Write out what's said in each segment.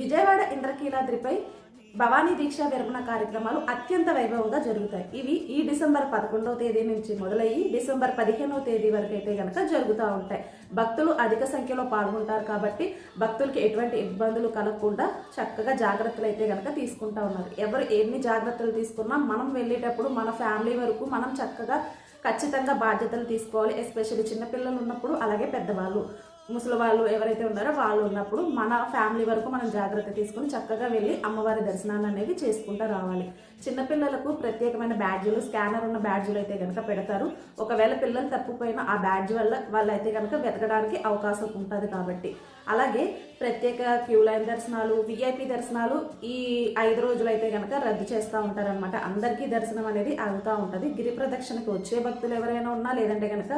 విజయవాడ ఇంద్రకీలాద్రిపై భవానీ దీక్ష విరమణ కార్యక్రమాలు అత్యంత వైభవంగా జరుగుతాయి. ఇవి ఈ డిసెంబర్ పదకొండవ తేదీ నుంచి మొదలయ్యి డిసెంబర్ పదిహేనవ తేదీ వరకు అయితే కనుక జరుగుతూ ఉంటాయి. భక్తులు అధిక సంఖ్యలో పాల్గొంటారు కాబట్టి భక్తులకి ఎటువంటి ఇబ్బందులు కలగకుండా చక్కగా జాగ్రత్తలు అయితే కనుక తీసుకుంటా ఉన్నారు. ఎవరు ఎన్ని జాగ్రత్తలు తీసుకున్నా మనం వెళ్ళేటప్పుడు మన ఫ్యామిలీ వరకు మనం చక్కగా ఖచ్చితంగా బాధ్యతలు తీసుకోవాలి. ఎస్పెషల్లీ చిన్నపిల్లలు ఉన్నప్పుడు అలాగే పెద్దవాళ్ళు. ముసలి వాళ్ళు ఎవరైతే ఉన్నారో వాళ్ళు ఉన్నప్పుడు మన ఫ్యామిలీ వరకు మనం జాగ్రత్త తీసుకుని చక్కగా వెళ్ళి అమ్మవారి దర్శనాలు అనేవి చేసుకుంటూ రావాలి. చిన్నపిల్లలకు ప్రత్యేకమైన బ్యాడ్జీలు స్కానర్ ఉన్న బ్యాడ్జీలు అయితే కనుక పెడతారు. ఒకవేళ పిల్లలు తప్పిపోయిన ఆ బ్యాడ్జ్ వల్ల వాళ్ళైతే కనుక వెతకడానికి అవకాశం ఉంటుంది కాబట్టి. అలాగే ప్రత్యేక క్యూ లైన్ దర్శనాలు విఐపి దర్శనాలు ఈ ఐదు రోజులు అయితే కనుక రద్దు చేస్తూ ఉంటారనమాట అందరికీ దర్శనం అనేది అవుతూ ఉంటుంది. గిరి ప్రదక్షిణకు వచ్చే భక్తులు ఎవరైనా ఉన్నా లేదంటే కనుక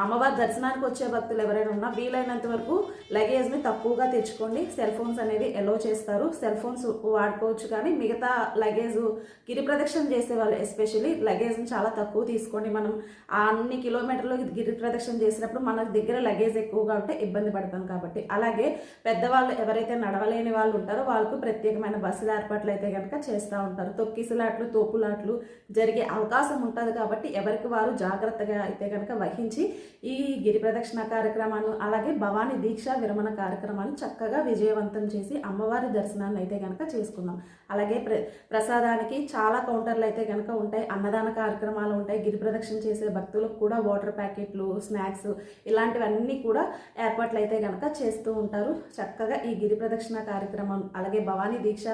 అమ్మవారి దర్శనానికి వచ్చే భక్తులు ఎవరైనా ఉన్నా వీలైనంత వరకు లగేజ్ని తక్కువగా తెచ్చుకోండి. సెల్ ఫోన్స్ అనేవి ఎలో చేస్తారు. సెల్ ఫోన్స్ వాడుకోవచ్చు కానీ మిగతా లగేజ్ గిరి ప్రదక్షిణ చేసే వాళ్ళు ఎస్పెషల్లీ లగేజ్ని చాలా తక్కువ తీసుకోండి. మనం అన్ని కిలోమీటర్లు గిరి ప్రదక్షిణ చేసినప్పుడు మన దగ్గర లగేజ్ ఎక్కువగా ఉంటే ఇబ్బంది పడతాం కాబట్టి. అలాగే పెద్దవాళ్ళు ఎవరైతే నడవలేని వాళ్ళు ఉంటారో వాళ్ళకు ప్రత్యేకమైన బస్సుల ఏర్పాట్లు అయితే కనుక చేస్తూ ఉంటారు. తొక్కిసలాట్లు తోపులాట్లు జరిగే అవకాశం ఉంటుంది కాబట్టి ఎవరికి వారు జాగ్రత్తగా అయితే కనుక వహించి ఈ గిరి ప్రదక్షిణ కార్యక్రమాలు అలాగే భవానీ దీక్ష విరమణ కార్యక్రమాన్ని చక్కగా విజయవంతం చేసి అమ్మవారి దర్శనాన్ని అయితే కనుక చేసుకుందాం. అలాగే ప్ర ప్రసాదానికి చాలా కౌంటర్లు అయితే కనుక ఉంటాయి. అన్నదాన కార్యక్రమాలు ఉంటాయి. గిరి ప్రదక్షిణ చేసే భక్తులకు కూడా వాటర్ ప్యాకెట్లు స్నాక్స్ ఇలాంటివన్నీ కూడా ఏర్పాట్లు అయితే కనుక చేస్తూ ఉంటారు. చక్కగా ఈ గిరి ప్రదక్షిణ కార్యక్రమం అలాగే భవానీ దీక్ష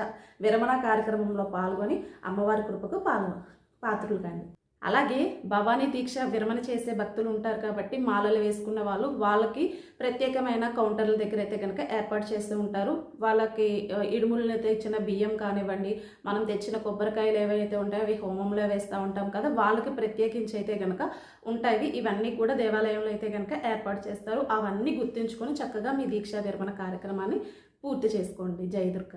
విరమణ కార్యక్రమంలో పాల్గొని అమ్మవారి కృపకు పాల్గొ పాత్రలు కానీ అలాగే భవానీ దీక్ష విరమణ చేసే భక్తులు ఉంటారు కాబట్టి మాలలు వేసుకున్న వాళ్ళు వాళ్ళకి ప్రత్యేకమైన కౌంటర్ల దగ్గర అయితే కనుక ఏర్పాటు చేస్తూ ఉంటారు. వాళ్ళకి ఇడుములను తెచ్చిన బియ్యం కానివ్వండి మనం తెచ్చిన కొబ్బరికాయలు ఏవైతే ఉంటాయో అవి హోమంలో వేస్తూ ఉంటాం కదా వాళ్ళకి ప్రత్యేకించి అయితే కనుక ఉంటాయి. ఇవన్నీ కూడా దేవాలయంలో అయితే కనుక ఏర్పాటు చేస్తారు. అవన్నీ గుర్తుంచుకొని చక్కగా మీ దీక్షా విరమణ కార్యక్రమాన్ని పూర్తి చేసుకోండి. జయదుర్గ